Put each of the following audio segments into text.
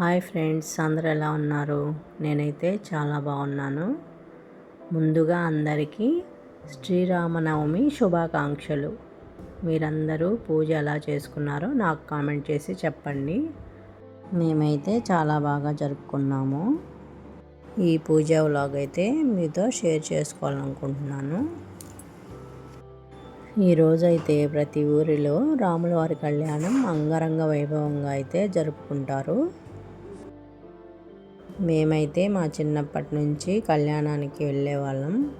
Hi friends అందరు ఎలా ఉన్నారు? నేనైతే చాలా బాగున్నాను. ముందుగా అందరికీ శ్రీరామనవమి శుభాకాంక్షలు. మీరందరూ పూజ ఎలా చేసుకున్నారో నాకు కామెంట్ చేసి చెప్పండి. మేమైతే చాలా బాగా జరుపుకున్నాము. ఈ పూజ వ్లాగ్ అయితే మీతో షేర్ చేసుకోవాలనుకుంటున్నాను. ఈరోజైతే ప్రతి ఊరిలో రాములవారి కళ్యాణం అంగరంగ వైభవంగా అయితే జరుపుకుంటారు. మేమైతే మా చిన్నప్పటి నుంచి కళ్యాణానికి వెళ్ళేవాళ్ళం.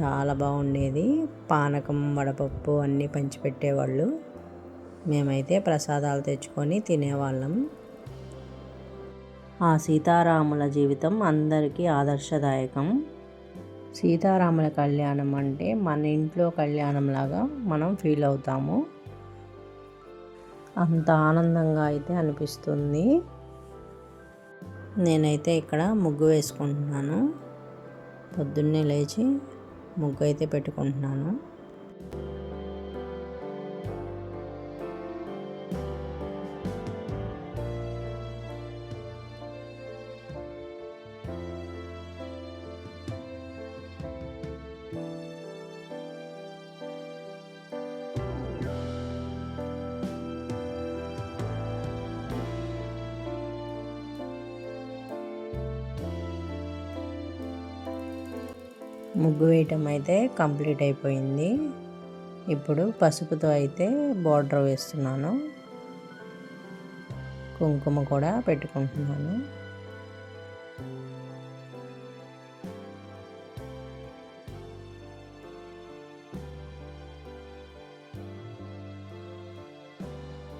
చాలా బాగుండేది. పానకం వడపప్పు అన్నీ పంచిపెట్టేవాళ్ళు. మేమైతే ప్రసాదాలు తెచ్చుకొని తినేవాళ్ళం. ఆ సీతారాముల జీవితం అందరికీ ఆదర్శదాయకం. సీతారాముల కళ్యాణం అంటే మన ఇంట్లో కళ్యాణంలాగా మనం ఫీల్ అవుతాము. అంత ఆనందంగా అయితే అనిపిస్తుంది. నేనైతే ఇక్కడ ముగ్గు వేసుకుంటున్నాను. పొద్దున్నే లేచి ముగ్గు అయితే పెట్టుకుంటున్నాను. ముగ్గు వేయటం అయితే కంప్లీట్ అయిపోయింది. ఇప్పుడు పసుపుతో అయితే బార్డర్ వేస్తున్నాను. కుంకుమ కూడా పెట్టుకుంటున్నాను.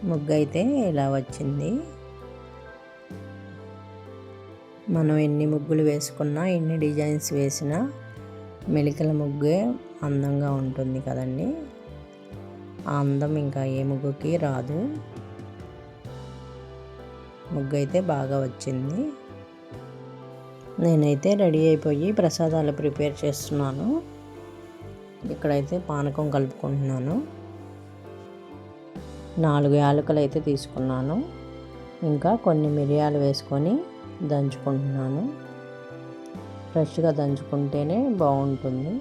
ముగ్గు అయితే ఇలా వచ్చింది. మనం ఎన్ని ముగ్గులు వేసుకున్నా ఎన్ని డిజైన్స్ వేసినా మెలికల ముగ్గే అందంగా ఉంటుంది కదండి. ఆ అందం ఇంకా ఏ ముగ్గుకి రాదు. ముగ్గు అయితే బాగా వచ్చింది. నేనైతే రెడీ అయిపోయి ప్రసాదాలు ప్రిపేర్ చేస్తున్నాను. ఇక్కడైతే పానకం కలుపుకుంటున్నాను. నాలుగు యాలకులు అయితే తీసుకున్నాను. ఇంకా కొన్ని మిరియాలు వేసుకొని దంచుకుంటున్నాను. ఫ్రెష్గా దంచుకుంటేనే బాగుంటుంది.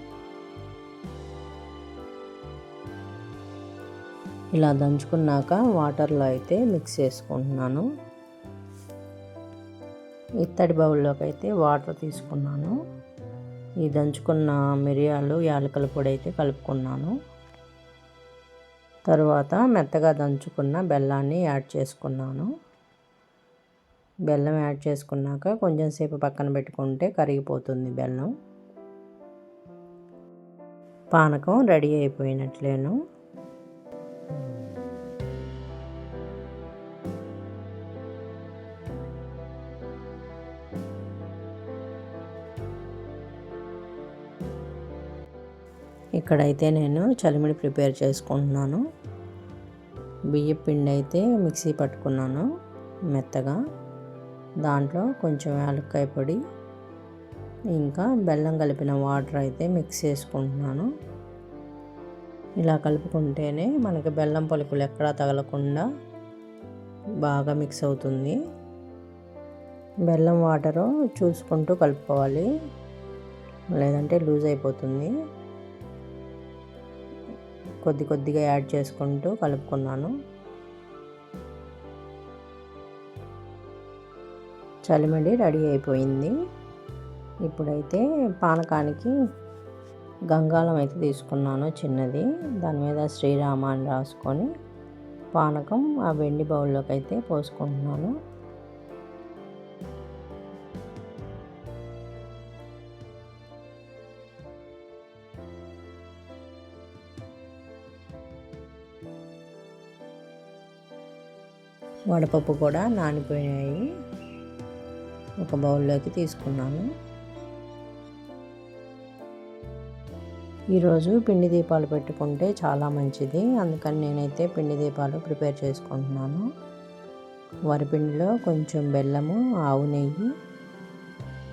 ఇలా దంచుకున్నాక వాటర్లో అయితే మిక్స్ చేసుకుంటున్నాను. ఇత్తడి బౌల్లోకి అయితే వాటర్ తీసుకున్నాను. ఈ దంచుకున్న మిరియాలు యాలకల పొడి అయితే కలుపుకున్నాను. తర్వాత మెత్తగా దంచుకున్న బెల్లాన్ని యాడ్ చేసుకున్నాను. బెల్లం యాడ్ చేసుకున్నాక కొంచెం సేపు పక్కన పెట్టుకుంటే కరిగిపోతుంది బెల్లం. పానకం రెడీ అయిపోయినట్లేను. ఇక్కడైతే నేను చలిమిడి ప్రిపేర్ చేసుకుంటున్నాను. బియ్య పిండి అయితే మిక్సీ పట్టుకున్నాను మెత్తగా. దాంట్లో కొంచెం యాలక్కాయ పొడి ఇంకా బెల్లం కలిపిన వాటర్ అయితే మిక్స్ చేసుకుంటున్నాను. ఇలా కలుపుకుంటేనే మనకి బెల్లం పలుకులు ఎక్కడా తగలకుండా బాగా మిక్స్ అవుతుంది. బెల్లం వాటరు చూసుకుంటూ కలుపుకోవాలి. లేదంటే లూజ్ అయిపోతుంది. కొద్ది కొద్దిగా యాడ్ చేసుకుంటూ కలుపుకున్నాను. చలిమిడి రెడీ అయిపోయింది. ఇప్పుడైతే పానకానికి గంగాళం అయితే తీసుకున్నాను చిన్నది. దాని మీద శ్రీరామ అని రాసుకొని పానకం ఆ వెండి బౌల్లోకి అయితే పోసుకుంటున్నాను. వడపప్పు కూడా నానిపోయాయి ఒక బౌల్లోకి తీసుకున్నాను. ఈరోజు పిండి దీపాలు పెట్టుకుంటే చాలా మంచిది. అందుకని నేనైతే పిండి దీపాలు ప్రిపేర్ చేసుకుంటున్నాను. వరిపిండిలో కొంచెం బెల్లము ఆవు నెయ్యి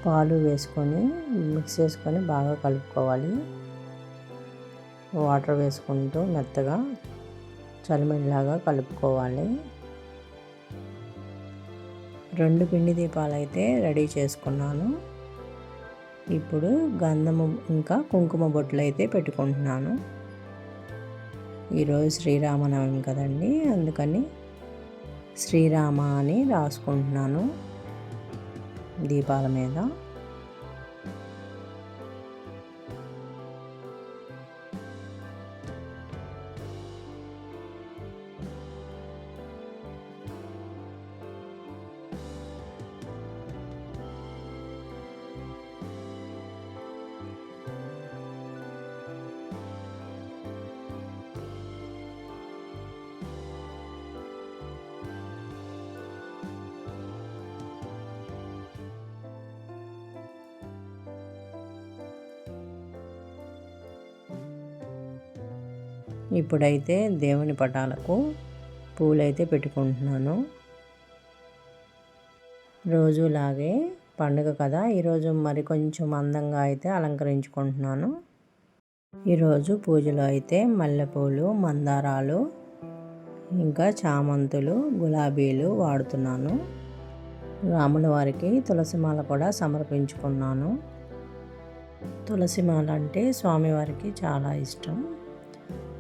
పాలు వేసుకొని మిక్స్ చేసుకొని బాగా కలుపుకోవాలి. వాటర్ వేసుకుంటూ మెత్తగా చలిమిడిలాగా కలుపుకోవాలి. రెండు పిండి దీపాలు అయితే రెడీ చేసుకున్నాను. ఇప్పుడు గంధము ఇంకా కుంకుమ బొట్లు అయితే పెట్టుకుంటున్నాను. ఈరోజు శ్రీరామనవమి కదండి అందుకని శ్రీరామ అని రాసుకుంటున్నాను దీపాల మీద. ఇప్పుడైతే దేవుని పటాలకు పూలైతే పెట్టుకుంటున్నాను. రోజులాగే పండుగ కదా ఈరోజు మరి కొంచెం అందంగా అయితే అలంకరించుకుంటున్నాను. ఈరోజు పూజలో అయితే మల్లెపూలు మందారాలు ఇంకా చామంతులు గులాబీలు వాడుతున్నాను. రాముల వారికి తులసిమాల కూడా సమర్పించుకున్నాను. తులసిమాల అంటే స్వామివారికి చాలా ఇష్టం.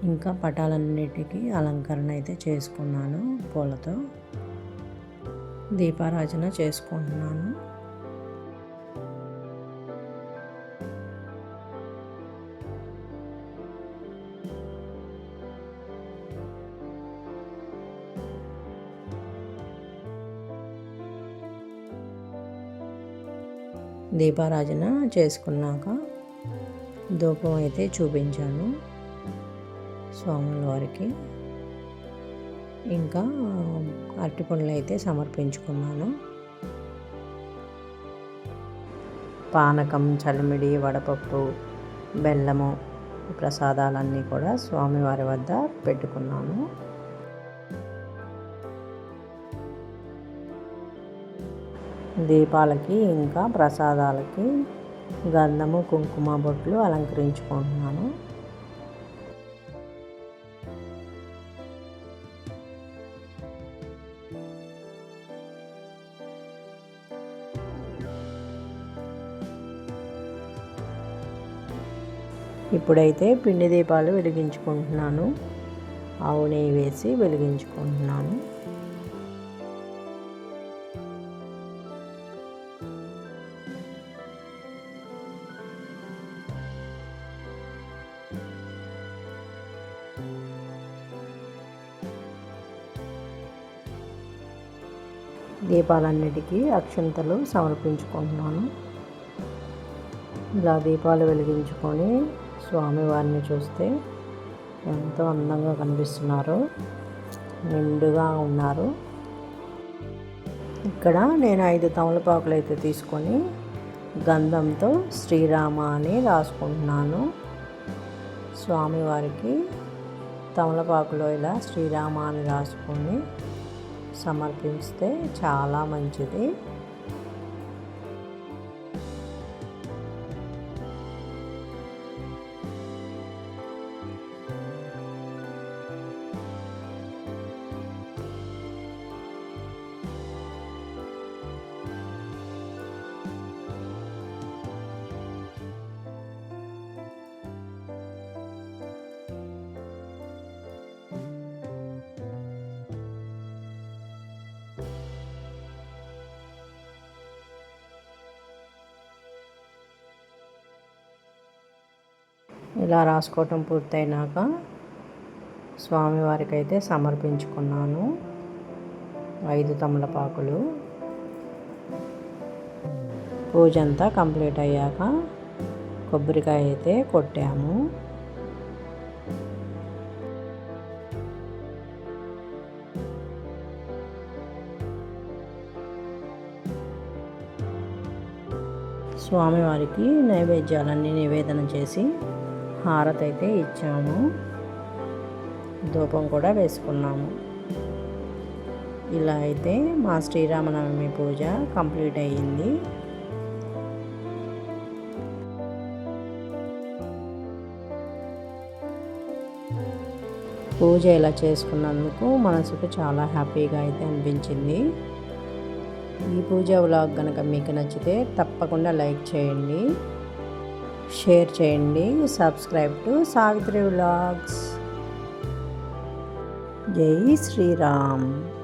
ఇంకా పటాలన్నిటికీ అలంకరణ అయితే చేసుకున్నాను పూలతో. దీపారాజన చేసుకుంటున్నాను. దీపారాజన చేసుకున్నాక ధూపం అయితే చూపించాను. స్వాముల వారికి ఇంకా అరటిపండ్లు అయితే సమర్పించుకున్నాను. పానకం చలిమిడి వడపప్పు బెల్లము ప్రసాదాలన్నీ కూడా స్వామివారి వద్ద పెట్టుకున్నాను. దీపాలకి ఇంకా ప్రసాదాలకి గంధము కుంకుమ బొట్లు అలంకరించుకుంటున్నాను. ఇప్పుడైతే పిండి దీపాలు వెలిగించుకుంటున్నాను. ఆవు నెయ్యి వేసి వెలిగించుకుంటున్నాను. దీపాలన్నిటికీ అక్షంతలు సమర్పించుకుంటున్నాను. ఇలా దీపాలు వెలిగించుకొని స్వామివారిని చూస్తే ఎంతో అందంగా కనిపిస్తున్నారు. నిండుగా ఉన్నారు. ఇక్కడ నేను ఐదు తమలపాకులు అయితే తీసుకొని గంధంతో శ్రీరామ అని రాసుకుంటున్నాను. స్వామివారికి తమలపాకులో ఇలా శ్రీరామ అని రాసుకొని సమర్పిస్తే చాలా మంచిది. ఇలా రాసుకోవటం పూర్తయినాక స్వామివారికి అయితే సమర్పించుకున్నాను. ఐదు తమలపాకులు. పూజ అంతా కంప్లీట్ అయ్యాక కొబ్బరికాయ అయితే కొట్టాము. స్వామివారికి నైవేద్యాలన్నీ నివేదన చేసి హారతి అయితే ఇచ్చాము. ధూపం కూడా వేసుకున్నాము. ఇలా అయితే మా శ్రీరామనవమి పూజ కంప్లీట్ అయ్యింది. పూజ ఇలా చేసుకున్నందుకు మనసుకు చాలా హ్యాపీగా అయితే అనిపించింది. ఈ పూజ వ్లాగ్ కనుక మీకు నచ్చితే తప్పకుండా లైక్ చేయండి. షేర్ చేయండి సబ్స్క్రైబ్ టు సావిత్రి వ్లాగ్స్. జై శ్రీరామ్.